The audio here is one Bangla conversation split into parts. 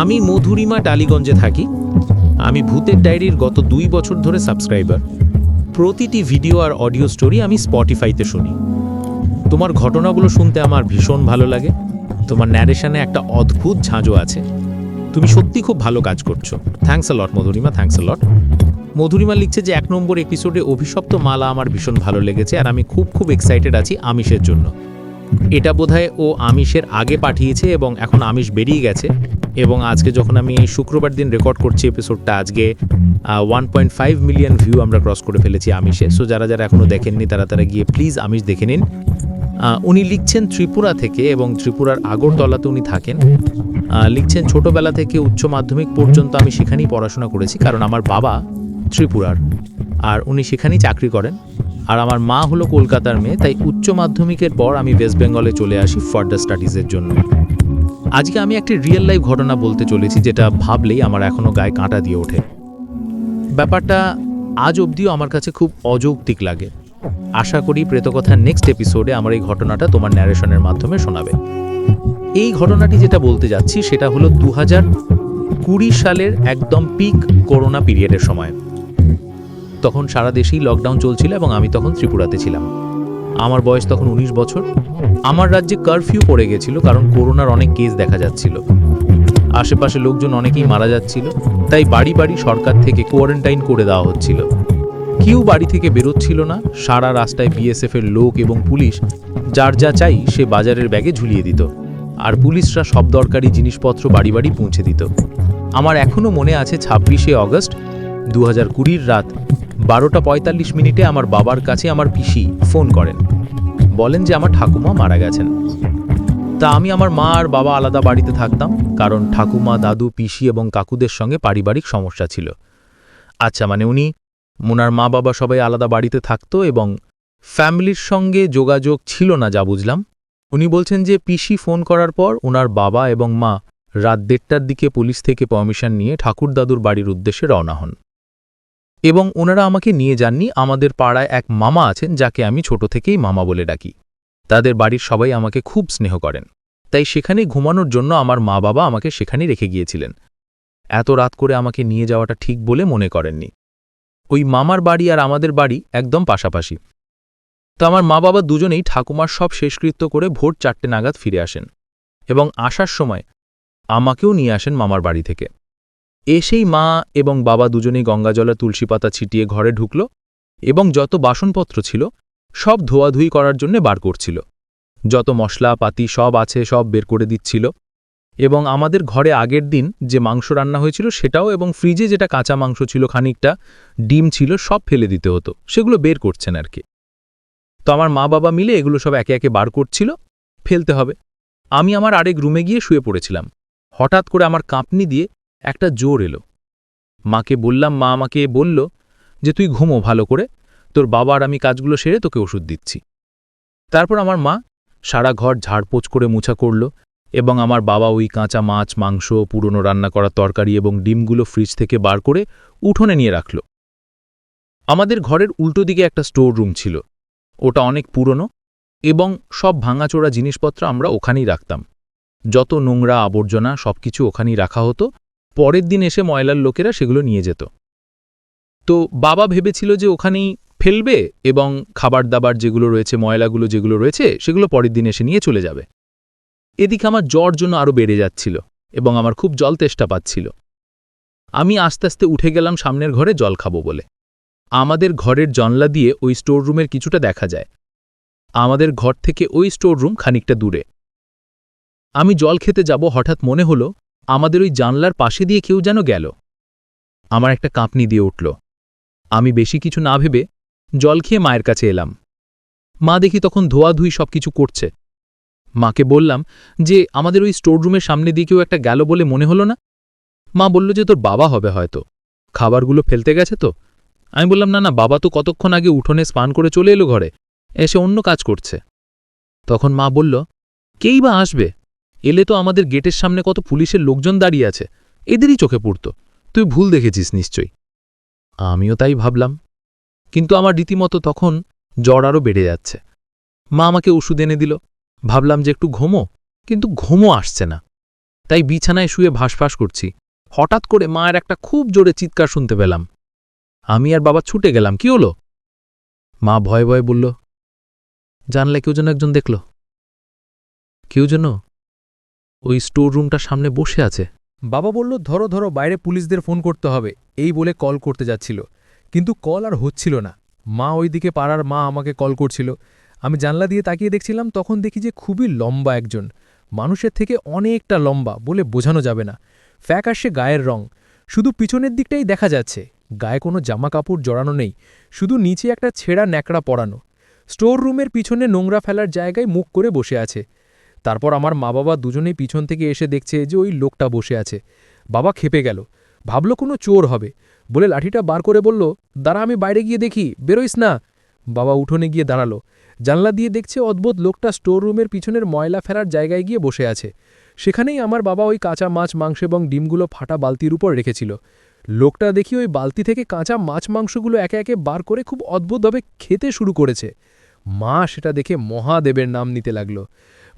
আমি মধুরিমা টালিগঞ্জে থাকি। আমি ভূতের ডায়েরির গত দুই বছর ধরে সাবস্ক্রাইবার। প্রতিটি ভিডিও আর অডিও স্টোরি আমি স্পটিফাইতে শুনি। তোমার ঘটনাগুলো শুনতে আমার ভীষণ ভালো লাগে। তোমার ন্যারেশনে একটা অদ্ভুত ঝাঁঝো আছে। তুমি সত্যি খুব ভালো কাজ করছ। Thanks lot Madhurima thanks lot Madhurima লিখছে যে, এক নম্বর এপিসোডে অভিশপ্ত মালা আমার ভীষণ ভালো লেগেছে আর আমি খুব খুব এক্সাইটেড আছি আমিষের জন্য। এটা বোধহয় ও আমিষের আগে পাঠিয়েছে এবং এখন আমিষ বেরিয়ে গেছে। এবং আজকে যখন আমি শুক্রবার দিন রেকর্ড করছি এপিসোডটা আজকে one point five million view আমরা ক্রস করে ফেলেছি আমিষে। সো যারা যারা এখনও দেখেননি, তারা তারা গিয়ে প্লিজ আমিষ দেখে নিন। উনি লিখছেন ত্রিপুরা থেকে এবং ত্রিপুরার আগরতলাতে উনি থাকেন। লিখছেন, ছোটবেলা থেকে উচ্চ মাধ্যমিক পর্যন্ত আমি সেখানেই পড়াশোনা করেছি, কারণ আমার বাবা ত্রিপুরার, আর উনি সেখানেই চাকরি করেন। আর আমার মা হলো কলকাতার মেয়ে, তাই উচ্চ মাধ্যমিকের পর আমি ওয়েস্ট বেঙ্গলে চলে আসি ফার্দার স্টাডিজের জন্য। আজকে আমি একটি রিয়েল লাইফ ঘটনা বলতে চলেছি যেটা ভাবলেই আমার এখনও গায়ে কাঁটা দিয়ে ওঠে। ব্যাপারটা আজ অবধিও আমার কাছে খুব অযৌক্তিক লাগে। আশা করি প্রেতকথার নেক্সট এপিসোডে আমার এই ঘটনাটা তোমার ন্যারেশনের মাধ্যমে শোনাবে। এই ঘটনাটি যেটা বলতে যাচ্ছি সেটা হলো দু হাজার কুড়ি সালের একদম পিক করোনা পিরিয়ডের সময়। তখন সারা দেশেই লকডাউন চলছিল এবং আমি তখন ত্রিপুরাতে ছিলাম। আমার বয়স তখন ১৯ বছর। আমার রাজ্যে কারফিউ পড়ে গেছিল কারণ করোনার অনেক কেস দেখা যাচ্ছিল। আশেপাশে লোকজন অনেকেই মারা যাচ্ছিল, তাই বাড়ি বাড়ি সরকার থেকে কোয়ারেন্টাইন করে দেওয়া হচ্ছিল। কেউ বাড়ি থেকে বেরোচ্ছিল না, সারা রাস্তায় বিএসএফ এর লোক এবং পুলিশ যার যা চাই সে বাজারের ব্যাগে ঝুলিয়ে দিত। আর পুলিশরা সব দরকারি জিনিসপত্র বাড়ি বাড়ি পৌঁছে দিত। আমার এখনও মনে আছে ছাব্বিশে অগস্ট দু হাজার কুড়ির রাত। বারোটা পঁয়তাল্লিশ মিনিটে আমার বাবার কাছে আমার পিসি ফোন করেন। বলেন যে আমার ঠাকুমা মারা গেছেন। তা আমি আমার মা আর বাবা আলাদা বাড়িতে থাকতাম, কারণ ঠাকুমা, দাদু, পিসি এবং কাকুদের সঙ্গে পারিবারিক সমস্যা ছিল। আচ্ছা মানে উনি, মোনার মা বাবা সবাই আলাদা বাড়িতে থাকতো এবং ফ্যামিলির সঙ্গে যোগাযোগ ছিল না যা বুঝলাম। উনি বলছেন যে পিসি ফোন করার পর ওনার বাবা এবং মা রাত দেড়টার দিকে পুলিশ থেকে পারমিশন নিয়ে ঠাকুর দাদুর বাড়ির উদ্দেশ্যে রওনা হন। এবং ওনারা আমাকে নিয়ে যাননি। আমাদের পাড়ায় এক মামা আছেন, যাকে আমি ছোট থেকেই মামা বলে ডাকি। তাদের বাড়ির সবাই আমাকে খুব স্নেহ করেন। তাই সেখানে ঘুমানোর জন্য আমার মা বাবা আমাকে সেখানেই রেখে গিয়েছিলেন। এত রাত করে আমাকে নিয়ে যাওয়াটা ঠিক বলে মনে করেননি। ওই মামার বাড়ি আর আমাদের বাড়ি একদম পাশাপাশি। তো আমার মা বাবা দুজনেই ঠাকুমার সব শেষকৃত্য করে ভোর চারটে নাগাদ ফিরে আসেন। এবং আসার সময় আমাকেও নিয়ে আসেন মামার বাড়ি থেকে। এসেই মা এবং বাবা দুজনেই গঙ্গাজলে তুলসী পাতা ছিটিয়ে ঘরে ঢুকল এবং যত বাসনপত্র ছিল, সব ধোয়াধুয়ি করার জন্য বার করছিল। যত মশলা, পাতি সব আছে, সব বের করে দিচ্ছিল এবং আমাদের ঘরে আগের দিন যে মাংস রান্না হয়েছিল সেটাও এবং ফ্রিজে যেটা কাঁচা মাংস ছিল খানিকটা, ডিম ছিল, সব ফেলে দিতে হতো। সেগুলো বের করছেন আর কি। তো আমার মা বাবা মিলে এগুলো সব একে একে বার করছিল, ফেলতে হবে। আমি আমার আরেক রুমে গিয়ে শুয়ে পড়েছিলাম। হঠাৎ করে আমার কাঁপনি দিয়ে একটা জোর এলো। মাকে বললাম, মা আমাকে বলল যে তুই ঘুমো ভালো করে, তোর বাবা আর আমি কাজগুলো সেরে তোকে ওষুধ দিচ্ছি। তারপর আমার মা সারা ঘর ঝাড়পোছ করে মুছা করল এবং আমার বাবা ওই কাঁচা মাছ, মাংস, পুরনো রান্না করা তরকারি এবং ডিমগুলো ফ্রিজ থেকে বার করে উঠোনে নিয়ে রাখল। আমাদের ঘরের উল্টো দিকে একটা স্টোর রুম ছিল। ওটা অনেক পুরনো এবং সব ভাঙাচোরা জিনিসপত্র আমরা ওখানেই রাখতাম। যত নোংরা আবর্জনা সবকিছু ওখানেই রাখা হতো পরের দিন এসে ময়লার লোকেরা সেগুলো নিয়ে যেত। তো বাবা ভেবেছিল যে ওখানেই ফেলবে এবং খাবার দাবার যেগুলো রয়েছে, ময়লাগুলো যেগুলো রয়েছে, সেগুলো পরের দিন এসে নিয়ে চলে যাবে। এদিকে আমার জ্বর জন্য আরও বেড়ে যাচ্ছিল এবং আমার খুব জল তেষ্টা পাচ্ছিল। আমি আস্তে আস্তে উঠে গেলাম সামনের ঘরে জল খাব বলে। আমাদের ঘরের জনলা দিয়ে ওই স্টোর রুমের কিছুটা দেখা যায়। আমাদের ঘর থেকে ওই স্টোর রুম খানিকটা দূরে। আমি জল খেতে যাব হঠাৎ মনে হলো আমাদের ওই জানলার পাশে দিয়ে কেউ যেন গেল। আমার একটা কাঁপনি দিয়ে উঠল। আমি বেশি কিছু না ভেবে জল খেয়ে মায়ের কাছে এলাম। মা দেখি তখন ধোয়াধুই সব কিছু করছে। মাকে বললাম যে, আমাদের ওই স্টোররুমের সামনে দিয়ে কেউ একটা গেল বলে মনে হলো না? মা বলল যে, তোর বাবা হবে হয়তো। খাবারগুলো ফেলতে গেছে তো? আমি বললাম, না না, বাবা তো কতক্ষণ আগে উঠোনে স্নান করে চলে এলো ঘরে। এসে অন্য কাজ করছে। তখন মা বলল, কেই বা আসবে? এলে তো আমাদের গেটের সামনে কত পুলিশের লোকজন দাঁড়িয়ে আছে। এদেরই চোখে পড়ত। তুই ভুল দেখেছিস নিশ্চয়ই। আমিও তাই ভাবলাম। কিন্তু আমার রীতিমতো তখন জ্বর আরও বেড়ে যাচ্ছে। মা আমাকে ওষুধ এনে দিল। ভাবলাম যে একটু ঘুমো, কিন্তু ঘুমও আসছে না। তাই বিছানায় শুয়ে ভাসফাস করছি। হঠাৎ করে মায়ের একটা খুব জোরে চিৎকার শুনতে পেলাম। আমি আর বাবা ছুটে গেলাম, কি হলো? মা ভয়ে ভয়ে বলল, জানলে কেউ যেন একজন দেখল। কেউ যেন ওই স্টোর রুমটার সামনে বসে আছে। বাবা বলল, ধরো ধরো, বাইরে পুলিশদের ফোন করতে হবে। এই বলে কল করতে যাচ্ছিল। কিন্তু কল আর হচ্ছিল না। মা ওইদিকে পাড়ার মা আমাকে কল করছিল। আমি জানলা দিয়ে তাকিয়ে দেখছিলাম, তখন দেখি যে খুবই লম্বা একজন। মানুষের থেকে অনেকটা লম্বা বলে বোঝানো যাবে না। ফ্যাক আসছে গায়ের রং। শুধু পিছনের দিকটাই দেখা যাচ্ছে। গায়ে কোনো জামা কাপড় জড়ানো নেই। শুধু নিচে একটা ছেঁড়া ন্যাকড়া পরানো। স্টোর রুমের পিছনে নোংরা ফেলার জায়গায় মুখ করে বসে আছে। তারপর আমার মা বাবা দুজনেই পিছন থেকে এসে দেখছে যে ওই লোকটা বসে আছে। বাবা খেপে গেল। ভাবল কোনো চোর হবে। বলে লাঠিটা বার করে বলল, দাঁড়া, আমি বাইরে গিয়ে দেখি। বেরোইস না। বাবা উঠোনে গিয়ে দাঁড়াল। জানলা দিয়ে দেখছে অদ্ভুত লোকটা স্টোর রুমের পিছনের ময়লা ফেলার জায়গায় গিয়ে বসে আছে। সেখানেই আমার বাবা ওই কাঁচা মাছ, মাংস এবং ডিমগুলো ফাটা বালতির উপর রেখেছিল। লোকটা দেখি ওই বালতি থেকে কাঁচা মাছ, মাংসগুলো একে একে বার করে খুব অদ্ভুতভাবে খেতে শুরু করেছে। মা সেটা দেখে মহাদেবের নাম নিতে লাগল।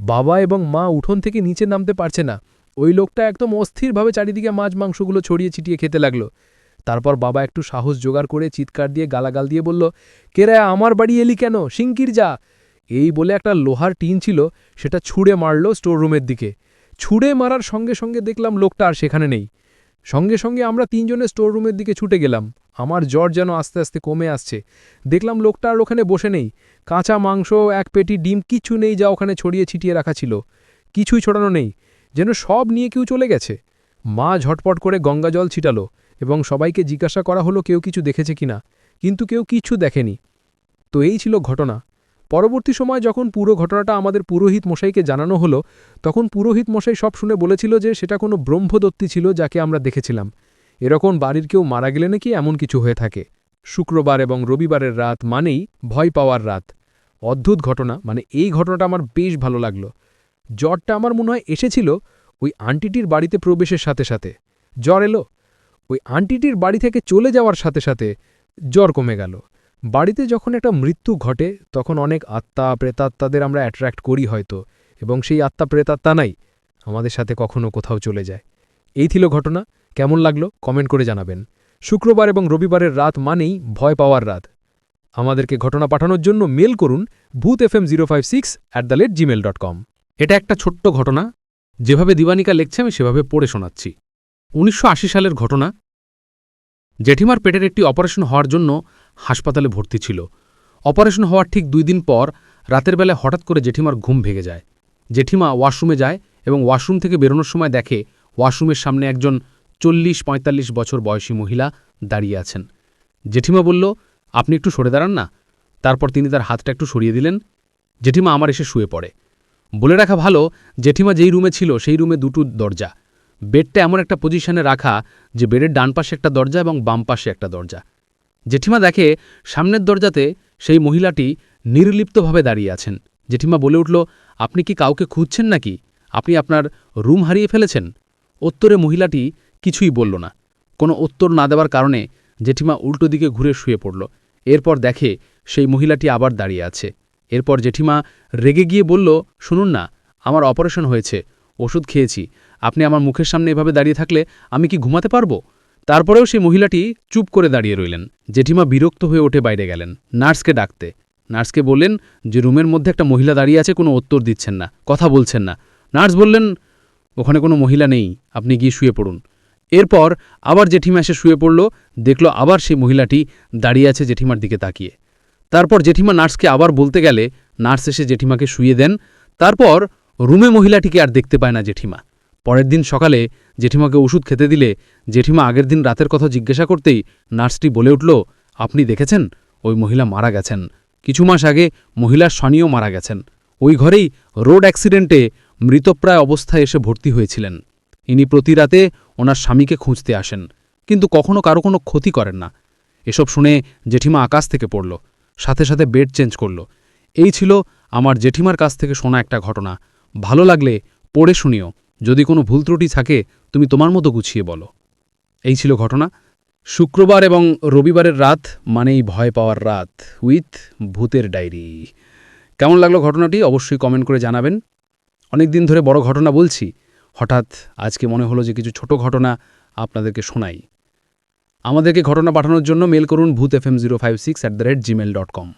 বাবা এবং মা উঠোন থেকে নিচে নামতে পারছে না। ওই লোকটা একদম অস্থিরভাবে চারিদিকে মাছ মাংসগুলো ছড়িয়ে ছিটিয়ে খেতে লাগল। তারপর বাবা একটু সাহস জোগাড় করে চিৎকার দিয়ে গালাগাল দিয়ে বলল কেরে আমার বাড়ি এলি কেন? শিঙ্কির যা। এই বলে একটা লোহার টিন ছিল, সেটা ছুঁড়ে মারল স্টোর রুমের দিকে। ছুঁড়ে মারার সঙ্গে সঙ্গে দেখলাম লোকটা আর সেখানে নেই। সঙ্গে সঙ্গে আমরা তিনজনে স্টোর রুমের দিকে ছুটে গেলাম। আমার জ্বর যেন আস্তে আস্তে কমে আসছে। দেখলাম লোকটা আর ওখানে বসে নেই। কাঁচা মাংস, এক পেটি ডিম, কিছু নেই যা ওখানে ছড়িয়ে ছিটিয়ে রাখা ছিল। কিছুই ছড়ানো নেই। যেন সব নিয়ে কেউ চলে গেছে। মা ঝটপট করে গঙ্গা জল ছিটালো এবং সবাইকে জিজ্ঞাসা করা হলো কেউ কিছু দেখেছে কিনা। কিন্তু কেউ কিছু দেখেনি। তো এই ছিল ঘটনা। পরবর্তী সময় যখন পুরো ঘটনাটা আমাদের পুরোহিত মশাইকে জানানো হলো, তখন পুরোহিত মশাই সব শুনে বলেছিল যে সেটা কোনো ব্রহ্মদত্তি ছিল যাকে আমরা দেখেছিলাম। এরকম বাড়ির কেউ মারা গেলে নাকি এমন কিছু হয়ে থাকে। শুক্রবার এবং রবিবারের রাত মানেই ভয় পাওয়ার রাত। অদ্ভুত ঘটনা মানে এই ঘটনাটা আমার বেশ ভালো লাগল। জ্বরটা আমার মনে হয় এসেছিল ওই আন্টিটির বাড়িতে প্রবেশের সাথে সাথে। জ্বর এলো। ওই আন্টিটির বাড়ি থেকে চলে যাওয়ার সাথে সাথে জ্বর কমে গেল। বাড়িতে যখন একটা মৃত্যু ঘটে, তখন অনেক আত্মা প্রেতাত্মাদের আমরা অ্যাট্রাক্ট করি হয়তো, এবং সেই আত্মা প্রেতাত্মা নাই, আমাদের সাথে কখনো কোথাও চলে যায়। এই ছিল ঘটনা। কেমন লাগল কমেন্ট করে জানাবেন। শুক্রবার এবং রবিবারের রাত মানেই ভয় পাওয়ার রাত। আমাদেরকে ঘটনা পাঠানোর জন্য মেল করুন Bhoot F M zero five six at the rate Gmail dot com. এটা একটা ছোট্ট ঘটনা, যেভাবে দিবানিকা লিখছে আমি সেভাবে পড়ে শোনাচ্ছি। উনিশশো আশি সালের ঘটনা, জেঠিমার পেটের একটি অপারেশন হওয়ার জন্য হাসপাতালে ভর্তি ছিল। অপারেশন হওয়ার ঠিক দুই দিন পর রাতের বেলায় হঠাৎ করে জেঠিমার ঘুম ভেঙে যায়। জেঠিমা ওয়াশরুমে যায় এবং ওয়াশরুম থেকে বেরোনোর সময় দেখে ওয়াশরুমের সামনে একজন চল্লিশ পঁয়তাল্লিশ বছর বয়সী মহিলা দাঁড়িয়ে আছেন। জেঠিমা বলল, আপনি একটু সরে দাঁড়ান না। তারপর তিনি তার হাতটা একটু সরিয়ে দিলেন। জেঠিমা আমার এসে শুয়ে পড়ে। বলে রাখা ভালো, জেঠিমা যেই রুমে ছিল সেই রুমে দুটো দরজা। বেডটা এমন একটা পজিশনে রাখা যে বেডের ডান পাশে একটা দরজা এবং বাম পাশে একটা দরজা। জেঠিমা দেখে সামনের দরজাতে সেই মহিলাটি নির্লিপ্তভাবে দাঁড়িয়ে আছেন। জেঠিমা বলে উঠল, আপনি কি কাউকে খুঁজছেন নাকি? আপনি আপনার রুম হারিয়ে ফেলেছেন? উত্তরে মহিলাটি কিছুই বলল না। কোনো উত্তর না দেওয়ার কারণে জেঠিমা উল্টো দিকে ঘুরে শুয়ে পড়ল। এরপর দেখে সেই মহিলাটি আবার দাঁড়িয়ে আছে। এরপর জেঠিমা রেগে গিয়ে বলল, শুনুন না, আমার অপারেশন হয়েছে, ওষুধ খেয়েছি। আপনি আমার মুখের সামনে এভাবে দাঁড়িয়ে থাকলে আমি কি ঘুমাতে পারব? তারপরেও সেই মহিলাটি চুপ করে দাঁড়িয়ে রইলেন। জেঠিমা বিরক্ত হয়ে ওঠে বাইরে গেলেন, নার্সকে ডাকতে। নার্সকে বললেন যে, রুমের মধ্যে একটা মহিলা দাঁড়িয়ে আছে, কোনো উত্তর দিচ্ছেন না, কথা বলছেন না। নার্স বললেন, ওখানে কোনো মহিলা নেই, আপনি গিয়ে শুয়ে পড়ুন। এরপর আবার জেঠিমা এসে শুয়ে পড়ল, দেখল আবার সেই মহিলাটি দাঁড়িয়ে আছে জেঠিমার দিকে তাকিয়ে। তারপর জেঠিমা নার্সকে আবার বলতে গেলে নার্স এসে জেঠিমাকে শুয়ে দেন। তারপর রুমে মহিলাটিকে আর দেখতে পায় না জেঠিমা। পরের দিন সকালে জেঠিমাকে ওষুধ খেতে দিলে জেঠিমা আগের দিন রাতের কথা জিজ্ঞাসা করতেই নার্সটি বলে উঠল, আপনি দেখেছেন? ওই মহিলা মারা গেছেন। কিছু মাস আগে মহিলার স্বামীও মারা গেছেন। ওই ঘরেই রোড অ্যাক্সিডেন্টে মৃতপ্রায় অবস্থায় এসে ভর্তি হয়েছিলেন। ইনি প্রতি রাতে ওনার স্বামীকে খুঁজতে আসেন, কিন্তু কখনো কারও কোনো ক্ষতি করেন না। এসব শুনে জেঠিমা আকাশ থেকে পড়ল, সাথে সাথে বেড চেঞ্জ করল। এই ছিল আমার জেঠিমার কাছ থেকে শোনা একটা ঘটনা। ভালো লাগলে পড়ে শুনিও। যদি কোনো ভুল ত্রুটি থাকে, তুমি তোমার মতো গুছিয়ে বলো। এই ছিল ঘটনা। শুক্রবার এবং রবিবারের রাত মানেই ভয় পাওয়ার রাত উইথ ভূতের ডায়েরি। কেমন লাগল ঘটনাটি অবশ্যই কমেন্ট করে জানাবেন। অনেক দিন ধরে বড় ঘটনা বলছি হঠাৎ আজকে মনে হলো যে কিছু ছোট ঘটনা আপনাদেরকে শোনাই। আমাদেরকে ঘটনা পাঠানোর জন্য মেল করুন Bhoot F M zero five six at the rate Gmail dot com